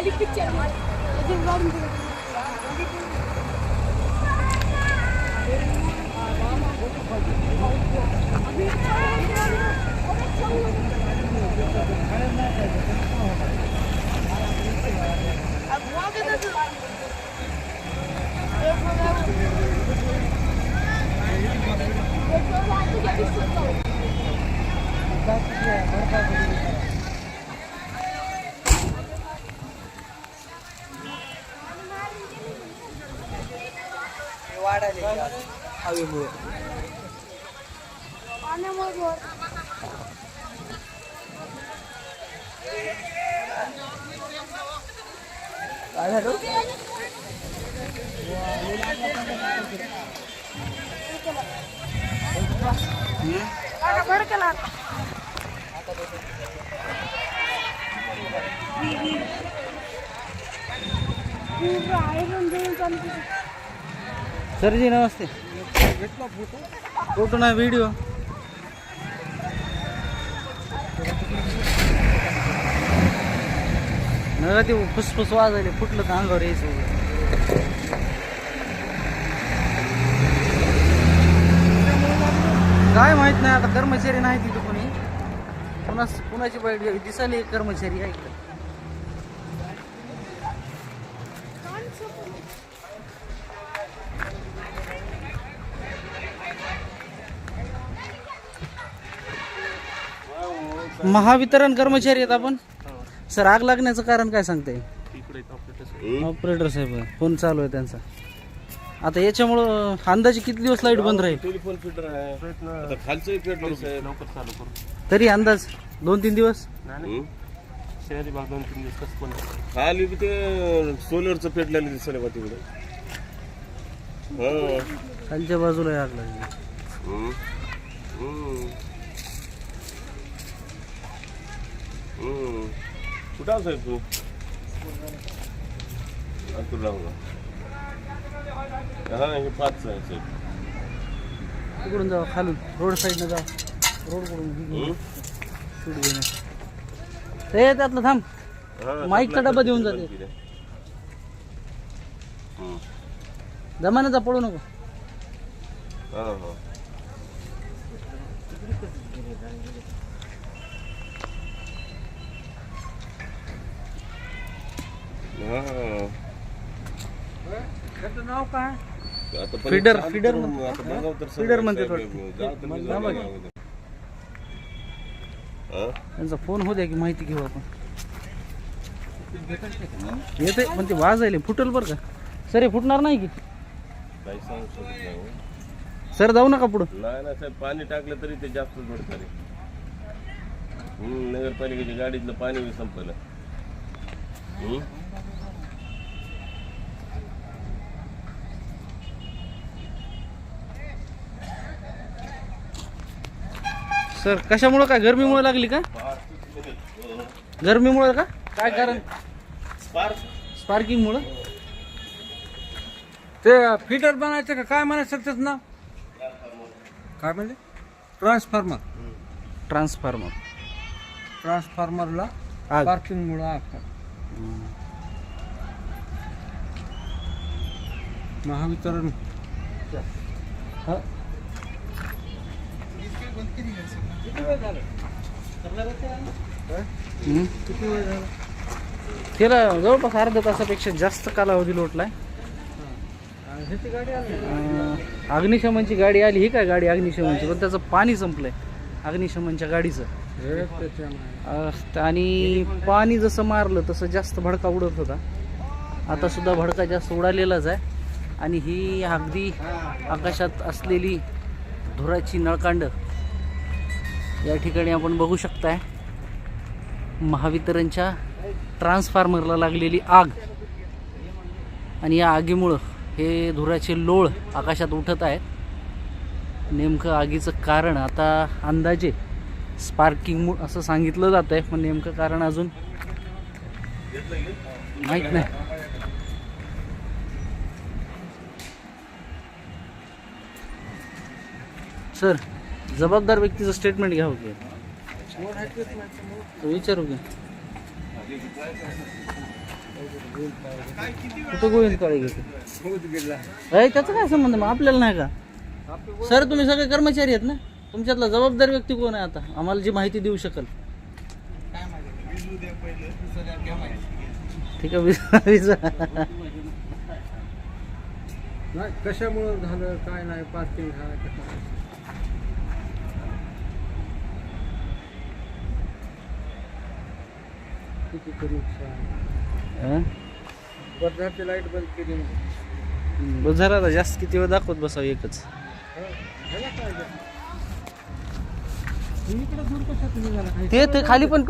Ali Pitcher. Edin var mı? Thank you. Picture हवेमुळे. काय झालं? आयरन देऊन चालू सरजी नमस्ते. फोटो नाही व्हिडिओ नव्या ते फुसफुस वाजायले फुटलं तर अंगावर यायचं. काय माहीत नाही आता कर्मचारी नाही तिथं कोणी. कुणाच कुणाची बाईट दिसायला एक कर्मचारी आहे महावितरण कर्मचारी आहेत आपण. सर आग लागण्याचं कारण काय सांगताय ऑपरेटर साहेब. फोन चालू आहे त्यांचा. आता याच्यामुळं अंदाजे किती दिवस लाइट बंद राहील? टेलिफोन फिटर आहे. आता खालचं पेटलं साहेब लवकर चालू करू. तरी अंदाज दोन तीन दिवस? शहरी भाग दोन तीन दिवस कसं पण. खाली बी ते सोलरचं पेटलेलं दिसलं बा तिकडे. हा. खालच्या बाजूला आग लागली. हम्म. हम्म. हम्म. कुठं साहेब तू? हा हे पाच आहे साहेब. तिकडून जाऊ खालून. रोड साईडनं जाऊ रोडकडून. शूट ते त्यातलं थांब. हा, माईकचा डबा देऊन जाते. हम्म. जमान्याचा पडू नको. हा, हा. हा. नाव काय आता पण Feeder- चालू feeder करून म्हणतात. आता बघावं तर Feeder सगळं म्हणतात साहेब, वाटतं. जाऊ तर मी नाव जाऊ बघ. लागलं. हा? त्यांचा फोन होऊ द्या की माहिती घेऊ आपण. येते पण ते वाजायले. फुटल बरं का? सर हे फुटणार नाही की? काही सांगू शकत नाही हो. सर जाऊ नका पुढं. नाही ना साहेब पाणी टाकलं तरी ते जास्त जोडत रे हम्म, नगरपालिकेच्या गाडीतलं पाणी बी संपलं. हम्म? सर कशामुळं काय? गरमीमुळे लागली का? गरमीमुळे का? काय कारण? स्पार्क स्पार्किंगमुळं ते फिटर बनायचं का? काय म्हणायचं त्याचं नाव? काय म्हणजे ट्रान्सफॉर्मर ट्रान्सफॉर्मर ट्रान्सफॉर्मरला आग. पार्किंगमुळं आग. महावितरण. हा. त्याला जवळपास अर्ध्या तासापेक्षा जास्त कालावधी लोटलाय. अं, अग्निशमनची गाडी आली. ही काय गाडी अग्निशमनची? पण त्याचं पाणी संपलंय अग्निशमनच्या गाडीचं. आणि पाणी जसं मारलं तसं जास्त भडका उडत होता. आता सुद्धा भडका जास्त उडालेलाच आहे. आणि ही अगदी आकाशात असलेली धुराची नळकांड या ठिकाणी आपण बघू शकताय महावितरणच्या ट्रान्सफॉर्मरला लागलेली आग. आणि या आगीमुळं हे धुराचे लोळ आकाशात उठत आहेत. नेमकं आगीचं कारण आता अंदाजे स्पार्किंग असं सांगितलं जात आहे पण नेमकं कारण अजून माहीत नाही. सर जबाबदार व्यक्तीचं स्टेटमेंट घ्यावं हो की. विचारू की. कुठं गोविंद काळे घेतो? त्याचा काय संबंध मग? आपल्याला नाही का? सर तुम्ही सगळे कर्मचारी आहेत ना? तुमच्यातला जबाबदार व्यक्ती कोण आहे आता? आम्हाला जी माहिती देऊ शकेल. ठीक आहे नाही कशामुळं झालं काय नाही पार्किंग झालं किती हं? लाइट बंद केली जास्त किती वेळ दाखवत बसावं एकच. ते ते खाली पण